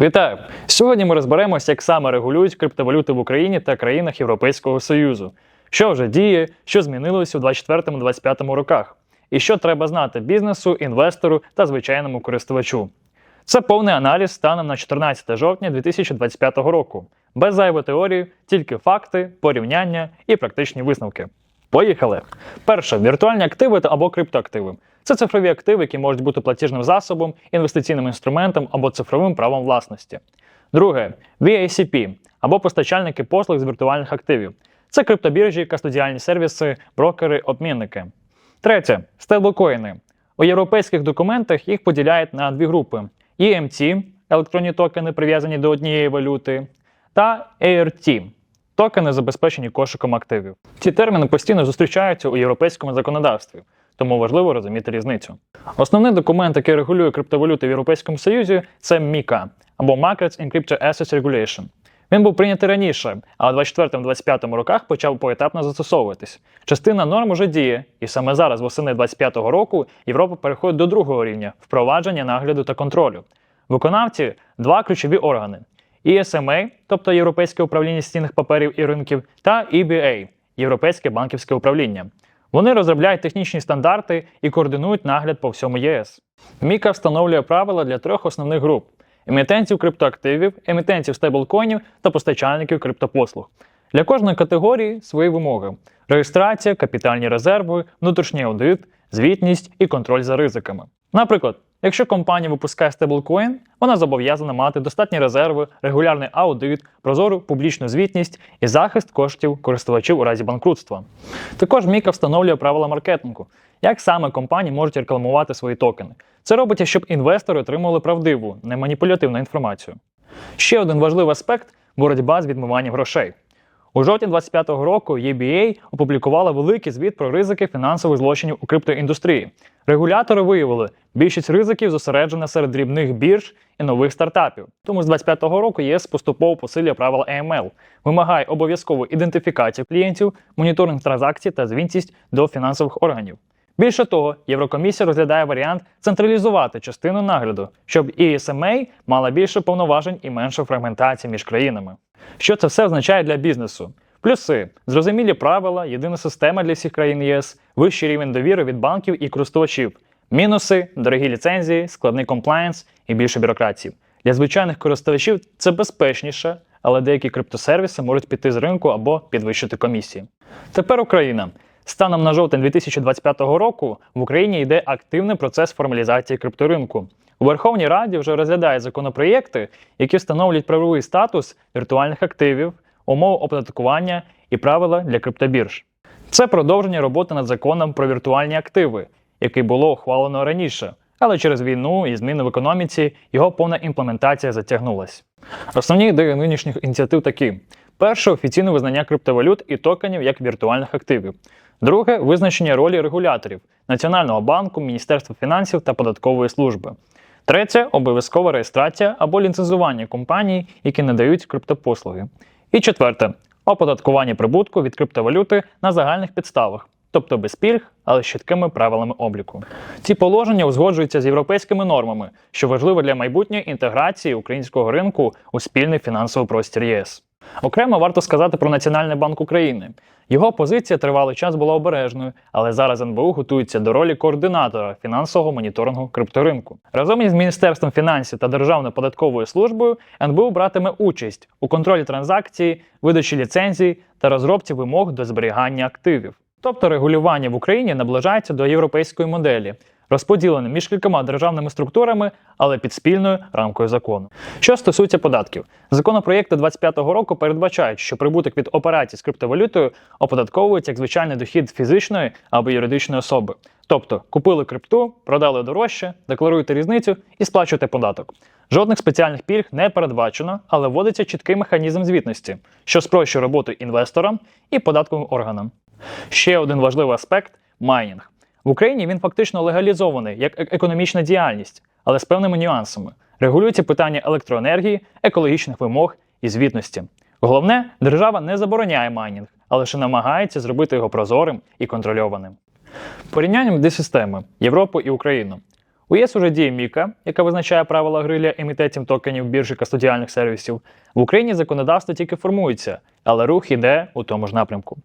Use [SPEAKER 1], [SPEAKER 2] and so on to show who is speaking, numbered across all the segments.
[SPEAKER 1] Вітаю! Сьогодні ми розберемося, як саме регулюють криптовалюти в Україні та країнах Європейського Союзу, що вже діє, що змінилося у 2024-2025 роках, і що треба знати бізнесу, інвестору та звичайному користувачу. Це повний аналіз станом на 14 жовтня 2025 року. Без зайвої теорії, тільки факти, порівняння і практичні висновки. Поїхали! Перше віртуальні активи та або криптоактиви. Це цифрові активи, які можуть бути платіжним засобом, інвестиційним інструментом або цифровим правом власності. Друге VACP або постачальники послуг з віртуальних активів. Це криптобіржі, кастодіальні сервіси, брокери, обмінники. Третє стейблкоїни. У європейських документах їх поділяють на дві групи: EMT електронні токени, прив'язані до однієї валюти, та ART токени, забезпечені кошиком активів. Ці терміни постійно зустрічаються у європейському законодавстві, тому важливо розуміти різницю. Основний документ, який регулює криптовалюти в Європейському Союзі, це MiCA або Markets in Crypto Assets Regulation. Він був прийнятий раніше, а у 24-25 роках почав поетапно застосовуватись. Частина норм уже діє, і саме зараз, восени 25-го року, Європа переходить до другого рівня впровадження нагляду та контролю. Виконавці два ключові органи: ESMA, тобто Європейське управління цінних паперів і ринків, та EBA Європейське банківське управління. Вони розробляють технічні стандарти і координують нагляд по всьому ЄС. Міка встановлює правила для трьох основних груп: емітентів криптоактивів, емітентів стейблкоінів та постачальників криптопослуг. Для кожної категорії свої вимоги: реєстрація, капітальні резерви, внутрішній аудит, звітність і контроль за ризиками. Наприклад, якщо компанія випускає стейблкоін, вона зобов'язана мати достатні резерви, регулярний аудит, прозору публічну звітність і захист коштів користувачів у разі банкрутства. Також Міка встановлює правила маркетингу, як саме компанії можуть рекламувати свої токени. Це робиться, щоб інвестори отримували правдиву, не маніпулятивну інформацію. Ще один важливий аспект боротьба з відмиванням грошей. У жовтні 25-го року EBA опублікувала великий звіт про ризики фінансових злочинів у криптоіндустрії. Регулятори виявили, більшість ризиків зосереджена серед дрібних бірж і нових стартапів. Тому з 25-го року ЄС поступово посилює правила AML, вимагає обов'язкову ідентифікацію клієнтів, моніторинг транзакцій та звінтість до фінансових органів. Більше того, Єврокомісія розглядає варіант централізувати частину нагляду, щоб ESMA мала більше повноважень і менше фрагментації між країнами. Що це все означає для бізнесу? Плюси зрозумілі правила, єдина система для всіх країн ЄС, вищий рівень довіри від банків і користувачів. Мінуси, дорогі ліцензії, складний комплаєнс і більше бюрократії. Для звичайних користувачів це безпечніше, але деякі криптосервіси можуть піти з ринку або підвищити комісії. Тепер Україна. Станом на жовтень 2025 року в Україні йде активний процес формалізації крипторинку. У Верховній Раді вже розглядають законопроєкти, які встановлюють правовий статус віртуальних активів, умови оподаткування і правила для криптобірж. Це продовження роботи над законом про віртуальні активи, який було ухвалено раніше, але через війну і зміни в економіці його повна імплементація затягнулась. Основні ідеї нинішніх ініціатив такі: перше офіційне визнання криптовалют і токенів як віртуальних активів. Друге визначення ролі регуляторів Національного банку, Міністерства фінансів та податкової служби. Третє обов'язкова реєстрація або ліцензування компаній, які надають криптопослуги. І четверте оподаткування прибутку від криптовалюти на загальних підставах, тобто без пільг, але з чіткими правилами обліку. Ці положення узгоджуються з європейськими нормами, що важливо для майбутньої інтеграції українського ринку у спільний фінансовий простір ЄС. Окремо варто сказати про Національний банк України. Його позиція тривалий час була обережною, але зараз НБУ готується до ролі координатора фінансового моніторингу крипторинку. Разом із Міністерством фінансів та Державною податковою службою НБУ братиме участь у контролі транзакцій, видачі ліцензій та розробці вимог до зберігання активів. Тобто регулювання в Україні наближається до європейської моделі, розподілене між кількома державними структурами, але під спільною рамкою закону. Що стосується податків, законопроєкти 25-го року передбачають, що прибуток від операцій з криптовалютою оподатковується як звичайний дохід фізичної або юридичної особи. Тобто купили крипту, продали дорожче, декларуєте різницю і сплачуєте податок. Жодних спеціальних пільг не передбачено, але вводиться чіткий механізм звітності, що спрощує роботу інвесторам і податковим органам. Ще один важливий аспект майнінг. В Україні він фактично легалізований як е- економічна діяльність, але з певними нюансами. Регулюються питання електроенергії, екологічних вимог і звітності. Головне, держава не забороняє майнінг, а лише намагається зробити його прозорим і контрольованим. Порівнянням дві системи Європу і Україну. У ЄС уже діє Міка, яка визначає правила гри для емітентів токенів біржі кастодіальних сервісів. В Україні законодавство тільки формується, але рух іде у тому ж напрямку.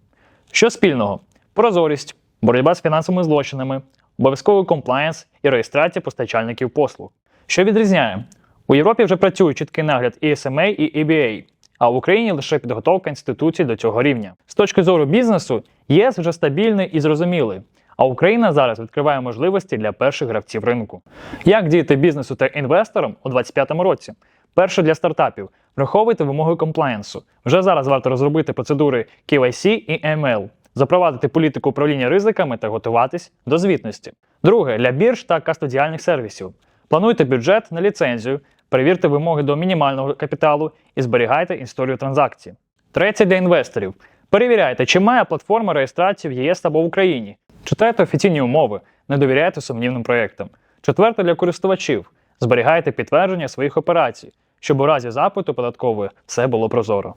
[SPEAKER 1] Що спільного? Прозорість, боротьба з фінансовими злочинами, обов'язковий комплаєнс і реєстрація постачальників послуг. Що відрізняє? У Європі вже працює чіткий нагляд і SMA, і EBA, а в Україні лише підготовка інституцій до цього рівня. З точки зору бізнесу, ЄС вже стабільний і зрозумілий. А Україна зараз відкриває можливості для перших гравців ринку. Як діяти бізнесу та інвесторам у 2025 році? Перше для стартапів враховуйте вимоги комплаєнсу. Вже зараз варто розробити процедури KYC і ML, запровадити політику управління ризиками та готуватись до звітності. Друге для бірж та кастодіальних сервісів. Плануйте бюджет на ліцензію, перевірте вимоги до мінімального капіталу і зберігайте історію транзакцій. Третє для інвесторів. Перевіряйте, чи має платформа реєстрації в ЄС або в Україні. Читайте офіційні умови, не довіряйте сумнівним проєктам. Четверте для користувачів. Зберігайте підтвердження своїх операцій, щоб у разі запиту податкової все було прозоро.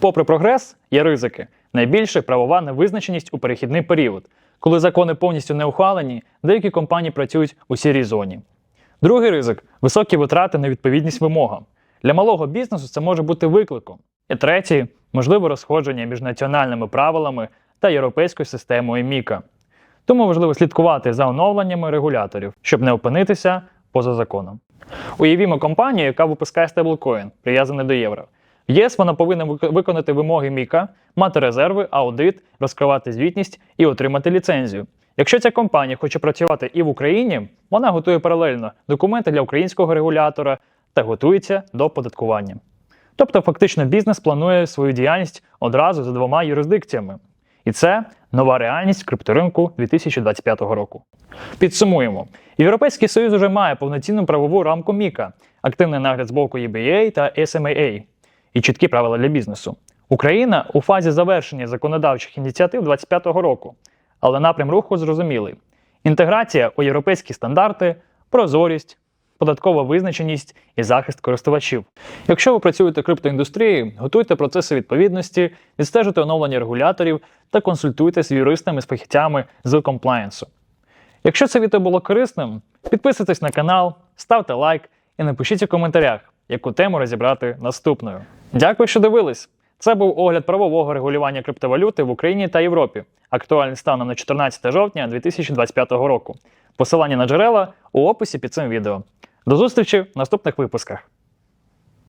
[SPEAKER 1] Попри прогрес, є ризики. Найбільше правова невизначеність у перехідний період, коли закони повністю не ухвалені, деякі компанії працюють у сірій зоні. Другий ризик високі витрати на відповідність вимогам. Для малого бізнесу це може бути викликом. І третій можливо розходження між національними правилами та європейською системою Міка. Тому важливо слідкувати за оновленнями регуляторів, щоб не опинитися поза законом. Уявімо компанію, яка випускає стеблкоін, прив'язаний до євро. ЄС вона повинна виконати вимоги Міка, мати резерви, аудит, розкривати звітність і отримати ліцензію. Якщо ця компанія хоче працювати і в Україні, вона готує паралельно документи для українського регулятора та готується до податкування. Тобто, фактично, бізнес планує свою діяльність одразу за двома юрисдикціями. І це нова реальність крипторинку 2025 року. Підсумуємо: Європейський Союз вже має повноцінну правову рамку Міка, активний нагляд з боку EBA та SMAA і чіткі правила для бізнесу. Україна у фазі завершення законодавчих ініціатив 2025 року, але напрям руху зрозумілий: інтеграція у європейські стандарти, прозорість, податкова визначеність і захист користувачів. Якщо ви працюєте в криптоіндустрії, готуйте процеси відповідності, відстежуйте оновлення регуляторів та консультуйте з юристами з фахівцями з комплаєнсу. Якщо це відео було корисним, підписуйтесь на канал, ставте лайк і напишіть у коментарях, яку тему розібрати наступною. Дякую, що дивились! Це був огляд правового регулювання криптовалюти в Україні та Європі, актуальний станом на 14 жовтня 2025 року. Посилання на джерела у описі під цим відео. До зустрічі в наступних випусках.